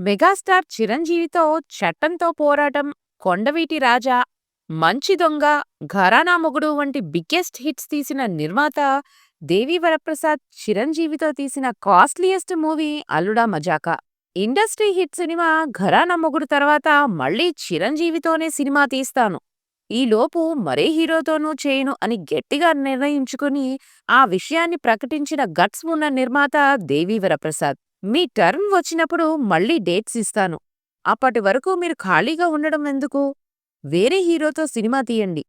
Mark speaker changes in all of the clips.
Speaker 1: Megastar చిరంజీవితో చట్టంతో పోరాటం, కొండవీటి రాజా, మంచి దొంగ, ఘరానా మొగుడు వంటి బిగ్గెస్ట్ హిట్స్ తీసిన నిర్మాత దేవి వరప్రసాద్ చిరంజీవితో తీసిన costliest movie Alluda Mazaka. Industry hit cinema Gharana Mogudu తర్వాత మళ్ళీ చిరంజీవితోనే సినిమా తీస్తాను. ఈలోపు మరే హీరోతోనూ చేయను అని గట్టిగా నిర్ణయించుకుని ఆ విషయాన్ని ప్రకటించిన గట్స్ ఉన్న నిర్మాత దేవీవరప్రసాద్ మీ టర్మ్ వచ్చినప్పుడు మళ్ళీ డేట్స్ ఇస్తాను. అప్పటి వరకు మీరు ఖాళీగా ఉండడం ఎందుకు? వేరే హీరోతో సినిమా తీయండి.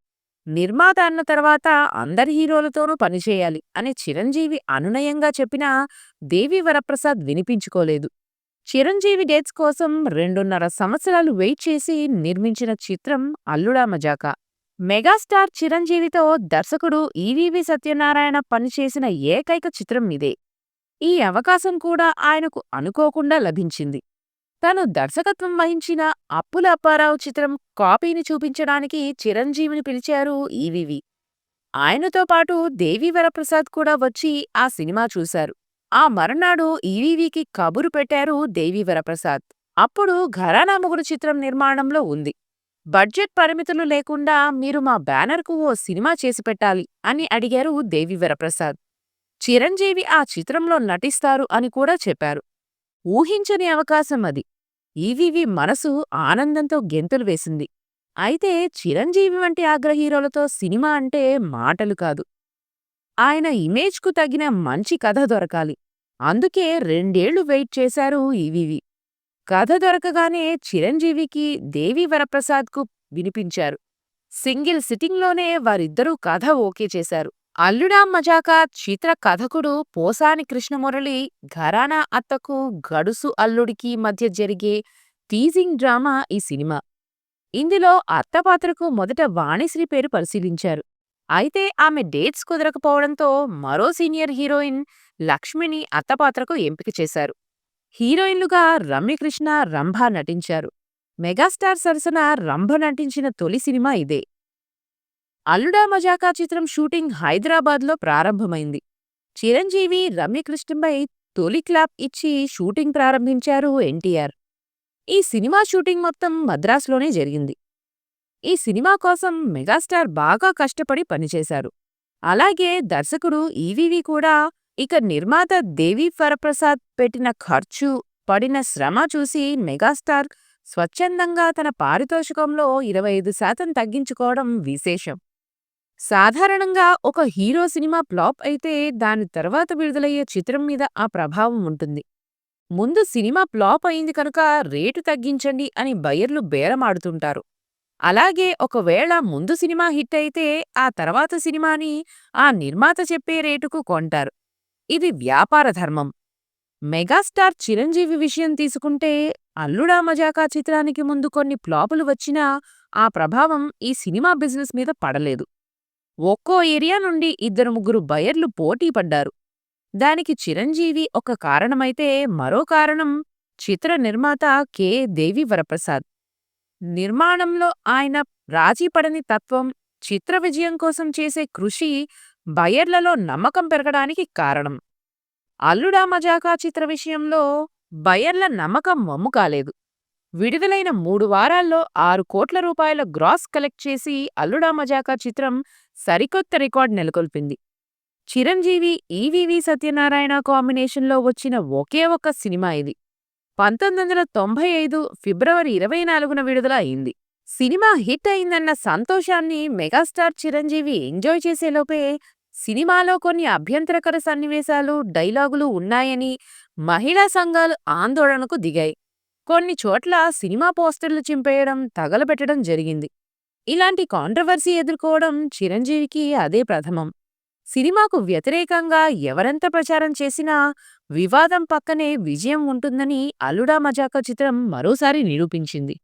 Speaker 1: నిర్మాత అన్న తర్వాత అందరి హీరోలతోనూ పనిచేయాలి అని చిరంజీవి అనునయంగా చెప్పినా దేవి వరప్రసాద్ వినిపించుకోలేదు. చిరంజీవి డేట్స్ కోసం రెండున్నర సంవత్సరాలు వెయిట్ చేసి నిర్మించిన చిత్రం అల్లుడా మజాకా. మెగాస్టార్ చిరంజీవితో దర్శకుడు ఈవీవి సత్యనారాయణ పనిచేసిన ఏకైక చిత్రం ఇదే. ఈ అవకాశం కూడా ఆయనకు అనుకోకుండా లభించింది. తను దర్శకత్వం వహించిన అప్పుల అప్పారావు చిత్రం కాపీని చూపించడానికి చిరంజీవిని పిలిచారు ఈవివి ఆయనతో పాటు దేవి వరప్రసాద్ కూడా వచ్చి ఆ సినిమా చూశారు. ఆ మరునాడు ఈవీవికి కబురు పెట్టారు దేవి వరప్రసాద్. అప్పుడు ఘరానా ముగుడు చిత్రం నిర్మాణంలో ఉంది. బడ్జెట్ పరిమితులు లేకుండా మీరు మా బ్యానర్కు ఓ సినిమా చేసి పెట్టాలి అని అడిగారు దేవి వరప్రసాద్. చిరంజీవి ఆ చిత్రంలో నటిస్తారు అని కూడా చెప్పారు. ఊహించని అవకాశం అది. ఈవీవి మనసు ఆనందంతో గెంతులు వేసింది. అయితే చిరంజీవి వంటి ఆగ్రహీరోలతో సినిమా అంటే మాటలు కాదు. ఆయన ఇమేజ్కు తగిన మంచి కథ దొరకాలి. అందుకే రెండేళ్ళు వెయిట్ చేశారు ఈవీవి. కథ దొరకగానే చిరంజీవికి దేవి వరప్రసాద్కు వినిపించారు. సింగిల్ సిట్టింగ్లోనే వారిద్దరూ కథ ఓకే చేశారు. అల్లుడా మజాకా చిత్ర కథకుడు పోసాని కృష్ణమురళి ఘరానా అత్తకు గడుసు అల్లుడికి మధ్య జరిగే టీజింగ్ డ్రామా ఈ సినిమా. ఇందులో అత్త పాత్రకు మొదట వాణిశ్రీ పేరు పరిశీలించారు. అయితే ఆమె డేట్స్ కుదరకపోవడంతో మరో సీనియర్ హీరోయిన్ లక్ష్మిని అత్త పాత్రకు ఎంపిక చేశారు. హీరోయిన్లుగా రమ్యకృష్ణ, రంభ నటించారు. మెగాస్టార్ సరసన రంభ నటించిన తొలి సినిమా ఇదే. అల్లుడా మజాకా చిత్రం షూటింగ్ హైదరాబాద్లో ప్రారంభమైంది. చిరంజీవి, రమ్యకృష్ణపై తొలి క్లాప్ ఇచ్చి షూటింగ్ ప్రారంభించారు ఎన్టీఆర్. ఈ సినిమా షూటింగ్ మొత్తం మద్రాసులోనే జరిగింది. ఈ సినిమా కోసం మెగాస్టార్ బాగా కష్టపడి పనిచేశారు. అలాగే దర్శకుడు ఈవీవి కూడా ఇక నిర్మాత దేవి వరప్రసాద్ పెట్టిన ఖర్చు, పడిన శ్రమ చూసి మెగాస్టార్ స్వచ్ఛందంగా తన పారితోషికంలో ఇరవై ఐదు శాతం తగ్గించుకోవడం విశేషం. సాధారణంగా ఒక హీరో సినిమా ఫ్లాప్ అయితే దాని తర్వాత విడుదలయ్యే చిత్రం మీద ఆ ప్రభావం ఉంటుంది. ముందు సినిమా ఫ్లాప్ అయింది కనుక రేటు తగ్గించండి అని బయర్లు బేరమాడుతుంటారు. అలాగే ఒకవేళ ముందు సినిమా హిట్ అయితే ఆ తర్వాత సినిమాని ఆ నిర్మాత చెప్పే రేటుకు కొంటారు. ఇది వ్యాపార ధర్మం. మెగాస్టార్ చిరంజీవి విషయం తీసుకుంటే అల్లుడా మజాకా చిత్రానికి ముందు కొన్ని ఫ్లాపులు వచ్చినా ఆ ప్రభావం ఈ సినిమా బిజినెస్ మీద పడలేదు. ఒక్కో ఏరియా నుండి ఇద్దరు ముగ్గురు బయర్లు పోటీ పడ్డారు. దానికి చిరంజీవి ఒక కారణమైతే మరో కారణం చిత్ర నిర్మాత కె. దేవి వరప్రసాద్. నిర్మాణంలో ఆయన రాజీపడని తత్వం, చిత్ర విజయం కోసం చేసే కృషి బయర్లలో నమ్మకం పెరగడానికి కారణం. అల్లుడా మజాకా చిత్ర విషయంలో బయర్ల నమ్మకం మమ్ము కాలేదు. విడుదలైన మూడు వారాల్లో ఆరు కోట్ల రూపాయల గ్రాస్ కలెక్ట్ చేసి అల్లుడా మజాకా చిత్రం సరికొత్త రికార్డ్ నెలకొల్పింది. చిరంజీవి, ఈవీవి సత్యనారాయణ కాంబినేషన్లో వచ్చిన ఒకే ఒక్క సినిమా ఇది. పంతొమ్మిది వందల తొంభై ఐదు ఫిబ్రవరి ఇరవై నాలుగున విడుదల అయింది. సినిమా హిట్ అయిందన్న సంతోషాన్ని మెగాస్టార్ చిరంజీవి ఎంజాయ్ చేసేలోపే సినిమాలో కొన్ని అభ్యంతరకర సన్నివేశాలు, డైలాగులు ఉన్నాయని మహిళా సంఘాలు ఆందోళనకు దిగాయి. కొన్ని చోట్ల సినిమా పోస్టర్లు చింపేయడం, తగలబెట్టడం జరిగింది. ఇలాంటి కాంట్రవర్సీ ఎదుర్కోవడం చిరంజీవికి అదే ప్రథమం. సినిమాకు వ్యతిరేకంగా ఎవరెంత ప్రచారం చేసినా వివాదం పక్కనే విజయం ఉంటుందని అల్లుడా మజాకా చిత్రం మరోసారి నిరూపించింది.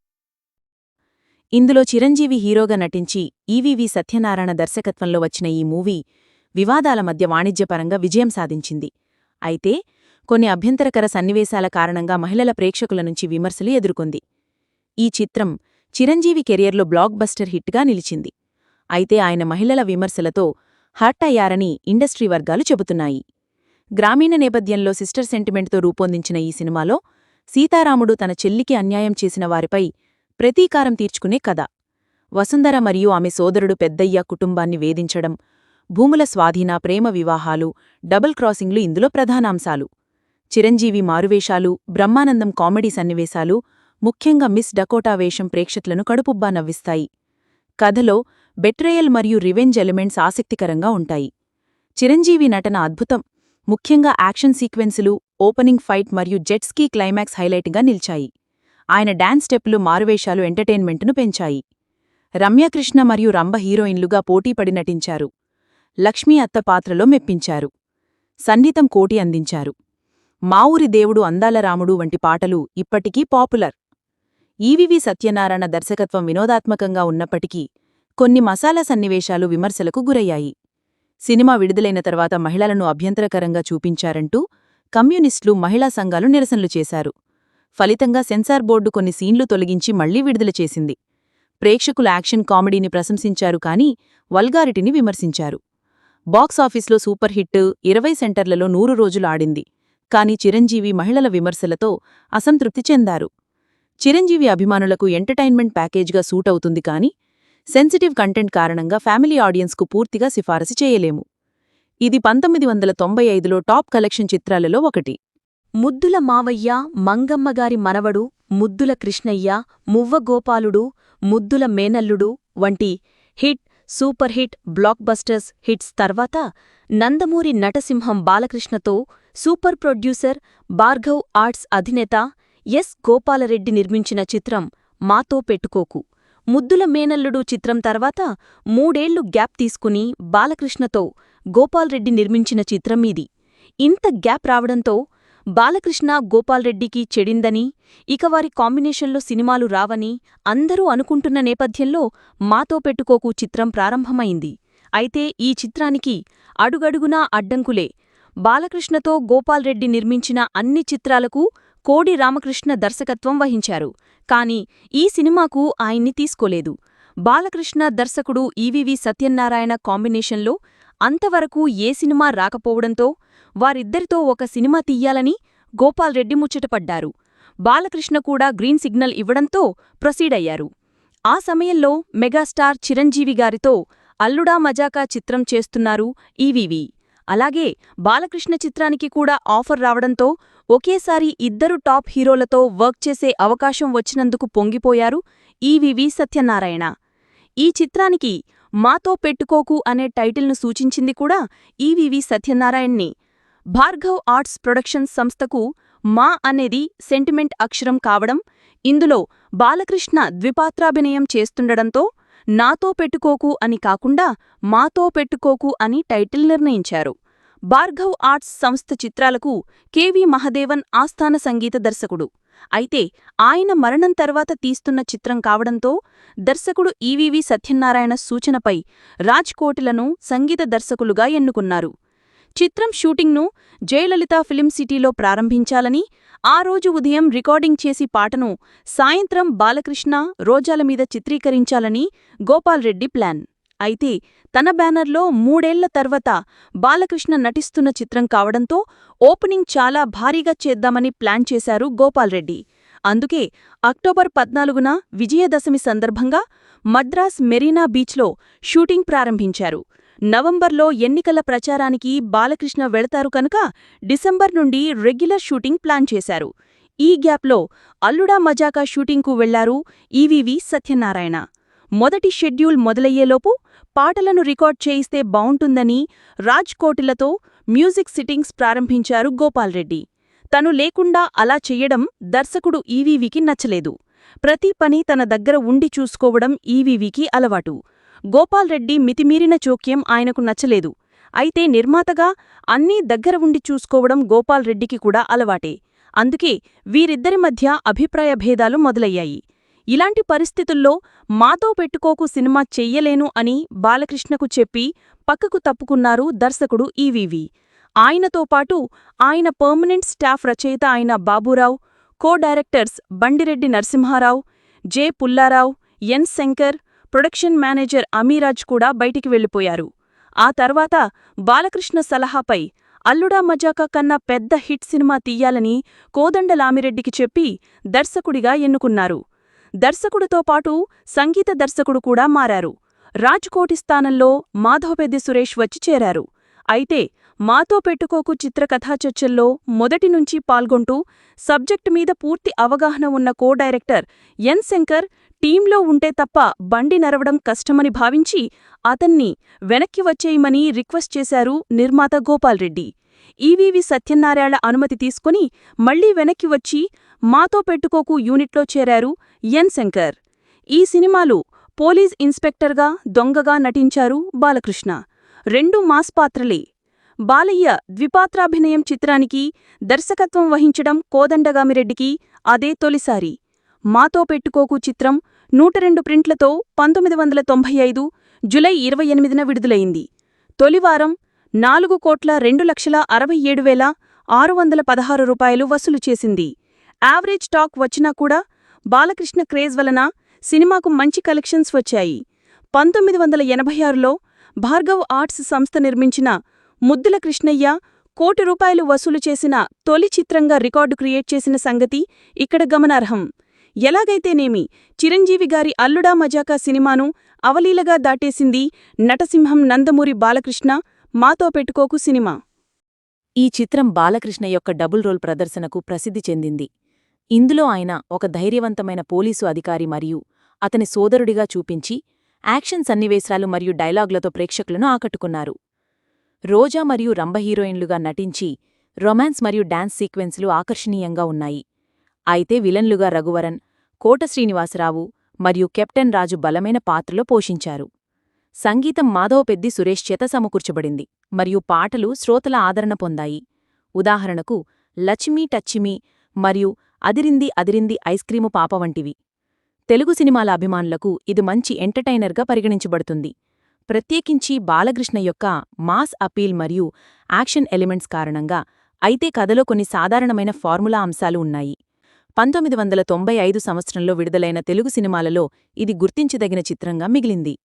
Speaker 2: ఇందులో చిరంజీవి హీరోగా నటించి ఈవీవి సత్యనారాయణ దర్శకత్వంలో వచ్చిన ఈ మూవీ వివాదాల మధ్య వాణిజ్యపరంగా విజయం సాధించింది. అయితే కొన్ని అభ్యంతరకర సన్నివేశాల కారణంగా మహిళల ప్రేక్షకుల నుంచి విమర్శలు ఎదుర్కొంది. ఈ చిత్రం చిరంజీవి కెరియర్లో బ్లాక్ బస్టర్ హిట్గా నిలిచింది. అయితే ఆయన మహిళల విమర్శలతో హర్ట్ అయ్యారని ఇండస్ట్రీ వర్గాలు చెబుతున్నాయి. గ్రామీణ నేపథ్యంలో సిస్టర్ సెంటిమెంట్తో రూపొందించిన ఈ సినిమాలో సీతారాముడు తన చెల్లికి అన్యాయం చేసిన వారిపై ప్రతీకారం తీర్చుకునే కథ వసుంధర మరియు ఆమె సోదరుడు పెద్దయ్య కుటుంబాన్ని వేధించడం భూముల స్వాధీన ప్రేమ వివాహాలు డబుల్ క్రాసింగ్లు ఇందులో ప్రధానాంశాలు చిరంజీవి మారువేషాలు బ్రహ్మానందం కామెడీ సన్నివేశాలు ముఖ్యంగా మిస్ డకోటా వేషం ప్రేక్షకులను కడుపుబ్బా నవ్విస్తాయి. కథలో బెట్రేయల్ మరియు రివెంజ్ ఎలిమెంట్స్ ఆసక్తికరంగా ఉంటాయి. చిరంజీవి నటన అద్భుతం. ముఖ్యంగా యాక్షన్ సీక్వెన్సులు ఓపెనింగ్ ఫైట్ మరియు జెట్స్కీ క్లైమాక్స్ హైలైట్గా నిలిచాయి. ఆయన డాన్స్ స్టెప్పులు మారువేషాలు ఎంటర్టైన్మెంట్ను పెంచాయి. రమ్యకృష్ణ మరియు రంభ హీరోయిన్లుగా పోటీపడి నటించారు. లక్ష్మీ అత్త పాత్రలో మెప్పించారు. సంగీతం కోటి అందించారు. మావురి దేవుడు అందాల రాముడు వంటి పాటలు ఇప్పటికీ పాపులర్. ఈవివి సత్యనారాయణ దర్శకత్వం వినోదాత్మకంగా ఉన్నప్పటికీ కొన్ని మసాలా సన్నివేశాలు విమర్శలకు గురయ్యాయి. సినిమా విడుదలైన తర్వాత మహిళలను అభ్యంతరకరంగా చూపించారంటూ కమ్యూనిస్టులు మహిళా సంఘాలు నిరసనలు చేశారు. ఫలితంగా సెన్సార్ బోర్డు కొన్ని సీన్లు తొలగించి మళ్ళీ విడుదల చేసింది. ప్రేక్షకులు యాక్షన్ కామెడీని ప్రశంసించారు కానీ వల్గారిటీని విమర్శించారు. బాక్సాఫీస్లో సూపర్ హిట్ ఇరవై సెంటర్లలో నూరు రోజులు ఆడింది. కాని చిరంజీవి మహిళల విమర్శలతో అసంతృప్తి చెందారు. చిరంజీవి అభిమానులకు ఎంటర్టైన్మెంట్ ప్యాకేజ్గా సూట్ అవుతుంది కానీ సెన్సిటివ్ కంటెంట్ కారణంగా ఫ్యామిలీ ఆడియన్స్కు పూర్తిగా సిఫారసు చేయలేము. ఇది పంతొమ్మిది వందల తొంభై ఐదులో టాప్ కలెక్షన్ చిత్రాలలో ఒకటి.
Speaker 3: ముద్దుల మావయ్య మంగమ్మగారి మనవడు ముద్దుల కృష్ణయ్య మువ్వగోపాలుడు ముద్దుల మేనల్లుడు వంటి hit super hit blockbusters hits తర్వాత నందమూరి నటసింహం బాలకృష్ణతో సూపర్ ప్రొడ్యూసర్ భార్గవ్ ఆర్ట్స్ అధినేత ఎస్ గోపాలరెడ్డి నిర్మించిన చిత్రం మాతో పెట్టుకోకు. ముద్దుల మేనల్లుడు చిత్రం తర్వాత మూడేళ్ళు గ్యాప్ తీసుకుని బాలకృష్ణతో గోపాల్రెడ్డి నిర్మించిన చిత్రం ఇది. ఇంత గ్యాప్ రావడంతో బాలకృష్ణ గోపాల్రెడ్డికి చెడిందని ఇక వారి కాంబినేషన్లో సినిమాలు రావని అందరూ అనుకుంటున్న నేపథ్యంలో మాతో పెట్టుకోకు చిత్రం ప్రారంభమైంది. అయితే ఈ చిత్రానికి అడుగడుగునా అడ్డంకులే బాలకృష్ణతో గోపాల్రెడ్డి నిర్మించిన అన్ని చిత్రాలకు కోడి రామకృష్ణ దర్శకత్వం వహించారు. కాని ఈ సినిమాకు ఆయన్ని తీసుకోలేదు. బాలకృష్ణ దర్శకుడు ఈవివి సత్యనారాయణ కాంబినేషన్లో అంతవరకు ఏ సినిమా రాకపోవడంతో వారిద్దరితో ఒక సినిమా తీయాలని గోపాల్రెడ్డి ముచ్చటపడ్డారు బాలకృష్ణ కూడా గ్రీన్ సిగ్నల్ ఇవ్వడంతో ప్రొసీడయ్యారు ఆ సమయంలో మెగాస్టార్ చిరంజీవి గారితో అల్లుడా మజాకా చిత్రం చేస్తున్నారు ఈవీవీ. అలాగే బాలకృష్ణ చిత్రానికి కూడా ఆఫర్ రావడంతో ఒకేసారి ఇద్దరు టాప్ హీరోలతో వర్క్ చేసే అవకాశం వచ్చినందుకు పొంగిపోయారు ఈవివి సత్యనారాయణ. ఈ చిత్రానికి మాతో పెట్టుకోకు అనే టైటిల్ను సూచించింది కూడా ఈవివి సత్యనారాయణ్ని. భార్గవ్ ఆర్ట్స్ ప్రొడక్షన్స్ సంస్థకు మా అనేది సెంటిమెంట్ అక్షరం కావడం ఇందులో బాలకృష్ణ ద్విపాత్రాభినయం చేస్తుండడంతో నాతో పెట్టుకోకు అని కాకుండా మాతో పెట్టుకోకు అని టైటిల్ నిర్ణయించారు. భార్గవ్ ఆర్ట్స్ సంస్థ చిత్రాలకు కెవి మహదేవన్ ఆస్థాన సంగీత దర్శకుడు. అయితే ఆయన మరణం తర్వాత తీస్తున్న చిత్రం కావడంతో దర్శకుడు ఈవీవి సత్యనారాయణ సూచనపై రాజ్ కోటిలను సంగీత దర్శకులుగా ఎన్నుకున్నారు. చిత్రం షూటింగ్ను జయలలిత ఫిలిం సిటీలో ప్రారంభించాలని ఆ రోజు ఉదయం రికార్డింగ్ చేసి పాటను సాయంత్రం బాలకృష్ణ రోజాల మీద చిత్రీకరించాలని గోపాల్రెడ్డి ప్లాన్. అయితే తన బ్యానర్లో మూడేళ్ళ తర్వాత బాలకృష్ణ నటిస్తున్న చిత్రం కావడంతో ఓపెనింగ్ చాలా భారీగా చేద్దామని ప్లాన్ చేశారు గోపాల్రెడ్డి అందుకే అక్టోబర్ పద్నాలుగున విజయదశమి సందర్భంగా మద్రాస్ మెరీనా బీచ్లో షూటింగ్ ప్రారంభించారు. నవంబర్లో ఎన్నికల ప్రచారానికి బాలకృష్ణ వెళతారు కనుక డిసెంబర్ నుండి రెగ్యులర్ షూటింగ్ ప్లాన్ చేశారు. ఈ గ్యాప్లో అల్లుడా మజాకా షూటింగ్కు వెళ్ళారు ఈవీవి సత్యనారాయణ. మొదటి షెడ్యూల్ మొదలయ్యేలోపు పాటలను రికార్డ్ చేయిస్తే బావుంటుందని రాజ్ కోటిలతో మ్యూజిక్ సిట్టింగ్స్ ప్రారంభించారు గోపాల్రెడ్డి తను లేకుండా అలా చెయ్యడం దర్శకుడు ఈవీవికి నచ్చలేదు. ప్రతి పని తన దగ్గర ఉండి చూసుకోవడం ఈవీవికి అలవాటు. గోపాల్రెడ్డి మితిమీరిన చోక్యం ఆయనకు నచ్చలేదు. అయితే నిర్మాతగా అన్నీ దగ్గర ఉండి చూసుకోవడం గోపాల్రెడ్డికి కూడా అలవాటే. అందుకే వీరిద్దరి మధ్య అభిప్రాయ భేదాలు మొదలయ్యాయి. ఇలాంటి పరిస్థితుల్లో మాతో పెట్టుకోకు సినిమా చెయ్యలేను అని బాలకృష్ణకు చెప్పి పక్కకు తప్పుకున్నారు దర్శకుడు ఈవీవి. ఆయనతో పాటు ఆయన పర్మనెంట్ స్టాఫ్ రచయిత అయిన Baburao co directors Bandi Reddy Narasimha Rao J Pulla Rao N Shankar production manager Amiraj కూడా బయటికి వెళ్ళిపోయారు ఆ తర్వాత బాలకృష్ణ సలహాపై అల్లుడా మజాకా కన్నా పెద్ద హిట్ సినిమా తీయాలని కోదండలామిరెడ్డికి చెప్పి దర్శకుడిగా ఎన్నుకున్నారు. దర్శకుడితో పాటు సంగీత దర్శకుడు కూడా మారారు. రాజ్కోటి స్థానంలో మాధవపెద్ది సురేష్ వచ్చి చేరారు. అయితే మాతో పెట్టుకోకు చిత్రకథా చర్చల్లో మొదటి నుంచి పాల్గొంటూ సబ్జెక్టు మీద పూర్తి అవగాహన ఉన్న కో డైరెక్టర్ ఎన్ శంకర్ టీంలో ఉంటే తప్ప బండి నరవడం కష్టమని భావించి అతన్ని వెనక్కి వచ్చేయమని రిక్వెస్ట్ చేశారు నిర్మాత గోపాల్రెడ్డి ఈవీవి సత్యనారాయణ అనుమతి తీసుకుని మళ్ళీ వెనక్కి వచ్చి మాతో పెట్టుకోకు యూనిట్లో చేరారు ఎన్ శంకర్. ఈ సినిమాలు పోలీస్ ఇన్స్పెక్టర్గా దొంగగా నటించారు బాలకృష్ణ. రెండు మాస్ పాత్రలే. బాలయ్య ద్విపాత్రాభినయం చిత్రానికి దర్శకత్వం వహించడం కోదండగామిరెడ్డికి అదే తొలిసారి. మాతో పెట్టుకోకు చిత్రం నూట రెండు ప్రింట్లతో పంతొమ్మిది వందల తొంభై ఐదు జులై ఇరవై ఎనిమిదిన విడుదలైంది. తొలివారం నాలుగు కోట్ల రెండు లక్షల అరవై ఏడు వేల ఆరు వందల పదహారు రూపాయలు వసూలు చేసింది. యావరేజ్ టాక్ వచ్చినా కూడా బాలకృష్ణ క్రేజ్ వలన సినిమాకు మంచి కలెక్షన్స్ వచ్చాయి. పంతొమ్మిది వందల ఎనభై ఆరులో భార్గవ్ ఆర్ట్స్ సంస్థ నిర్మించిన ముద్దుల కృష్ణయ్య కోటి రూపాయలు వసూలు చేసిన తొలి చిత్రంగా రికార్డు క్రియేట్ చేసిన సంగతి ఇక్కడ గమనార్హం. ఎలాగైతేనేమి చిరంజీవి గారి అల్లుడా మజాకా సినిమాను అవలీలగా దాటేసింది నటసింహం నందమూరి బాలకృష్ణ మాతో పెట్టుకోకు సినిమా.
Speaker 2: ఈ చిత్రం బాలకృష్ణ యొక్క డబుల్ రోల్ ప్రదర్శనకు ప్రసిద్ధి చెందింది. ఇందులో ఆయన ఒక ధైర్యవంతమైన పోలీసు అధికారి మరియు అతని సోదరుడిగా చూపించి యాక్షన్ సన్నివేశాలు మరియు డైలాగులతో ప్రేక్షకులను ఆకట్టుకున్నారు. రోజా మరియు రంభ హీరోయిన్లుగా నటించి రొమాన్స్ మరియు డాన్స్ సీక్వెన్స్లు ఆకర్షణీయంగా ఉన్నాయి. అయితే విలన్లుగా రఘువరన్ కోట శ్రీనివాసరావు మరియు కెప్టెన్ రాజు బలమైన పాత్రలో పోషించారు. సంగీతం మాధవపెద్ది సురేష్ చేత సమకూర్చబడింది మరియు పాటలు శ్రోతల ఆదరణ పొందాయి. ఉదాహరణకు లచ్మీ టచ్చిమీ మరియు అదిరింది అదిరింది ఐస్క్రీము పాప వంటివి. తెలుగు సినిమాల అభిమానులకు ఇది మంచి ఎంటర్టైనర్గా పరిగణించబడుతుంది. ప్రత్యేకించి బాలకృష్ణ యొక్క మాస్ అపీల్ మరియు యాక్షన్ ఎలిమెంట్స్ కారణంగా అయితే కథలో కొన్ని సాధారణమైన ఫార్ములా అంశాలు ఉన్నాయి. పంతొమ్మిది వందల తొంభై ఐదు సంవత్సరంలో విడుదలైన తెలుగు సినిమాలలో ఇది గుర్తించదగిన చిత్రంగా మిగిలింది.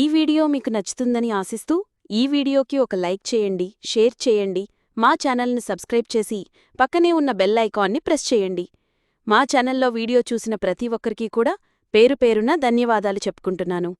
Speaker 3: ఈ వీడియో మీకు నచ్చుతుందని ఆశిస్తూ ఈ వీడియోకి ఒక లైక్ చేయండి షేర్ చేయండి మా ఛానల్ని సబ్స్క్రైబ్ చేసి పక్కనే ఉన్న బెల్ ఐకాన్ని ప్రెస్ చేయండి. మా ఛానల్లో వీడియో చూసిన ప్రతి ఒక్కరికీ కూడా పేరు పేరున ధన్యవాదాలు చెప్పుకుంటున్నాను.